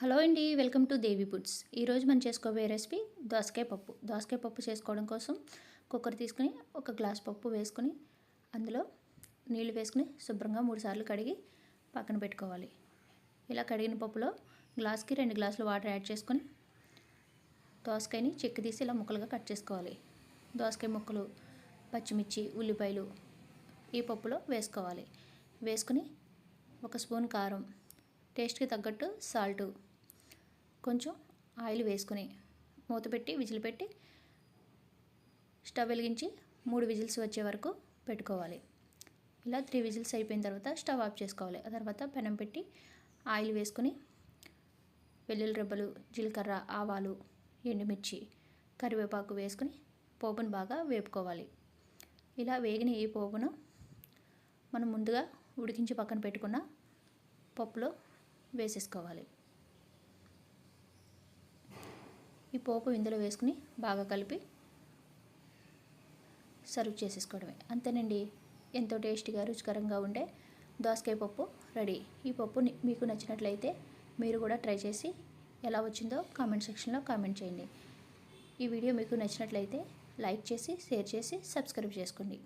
Hello అండి welcome to Devi foods ఈరోజు మనం చేసుకోబోయే రెసిపీ దోసకాయ పప్పు. దోసకాయ పప్పు చేసుకోవడం కోసం కుక్కర్ తీసుకుని ఒక గ్లాస్ పప్పు వేసుకుని అందులో నీళ్ళు వేసుకుని శుభ్రంగా మూడు సార్లు కడిగి పక్కన పెట్టుకోవాలి. ఇలా కడిగిన పప్పులో గ్లాస్కి రెండు గ్లాసులు వాటర్ యాడ్ చేసుకొని దోసకాయని చెక్కి తీసి ఇలా ముక్కలుగా కట్ చేసుకోవాలి. దోసకాయ ముక్కలు పచ్చిమిర్చి ఉల్లిపాయలు ఈ పప్పులో వేసుకోవాలి. వేసుకుని ఒక స్పూన్ కారం టేస్ట్కి తగ్గట్టు సాల్టు కొంచెం ఆయిల్ వేసుకుని మూత పెట్టి విజిల్ పెట్టి స్టవ్ వెలిగించి మూడు విజిల్స్ వచ్చే వరకు పెట్టుకోవాలి. ఇలా త్రీ విజిల్స్ అయిపోయిన తర్వాత స్టవ్ ఆఫ్ చేసుకోవాలి. ఆ తర్వాత పెనం పెట్టి ఆయిల్ వేసుకుని వెల్లుల్లి రెబ్బలు జీలకర్ర ఆవాలు ఎండుమిర్చి కరివేపాకు వేసుకుని పోపును బాగా వేపుకోవాలి. ఇలా వేగిన ఈ పోపును మనం ముందుగా ఉడికించి పక్కన పెట్టుకున్న పప్పులో వేసేసుకోవాలి. ఈ పోపు ఇందులో వేసుకుని బాగా కలిపి సర్వ్ చేసేసుకోవడమే. అంతేనండి. ఎంతో టేస్టీగా రుచికరంగా ఉండే దోసకాయ పప్పు రెడీ. ఈ పప్పు మీకు నచ్చినట్లయితే మీరు కూడా ట్రై చేసి ఎలా వచ్చిందో కామెంట్ సెక్షన్లో కామెంట్ చేయండి. ఈ వీడియో మీకు నచ్చినట్లయితే లైక్ చేసి షేర్ చేసి సబ్స్క్రైబ్ చేసుకోండి.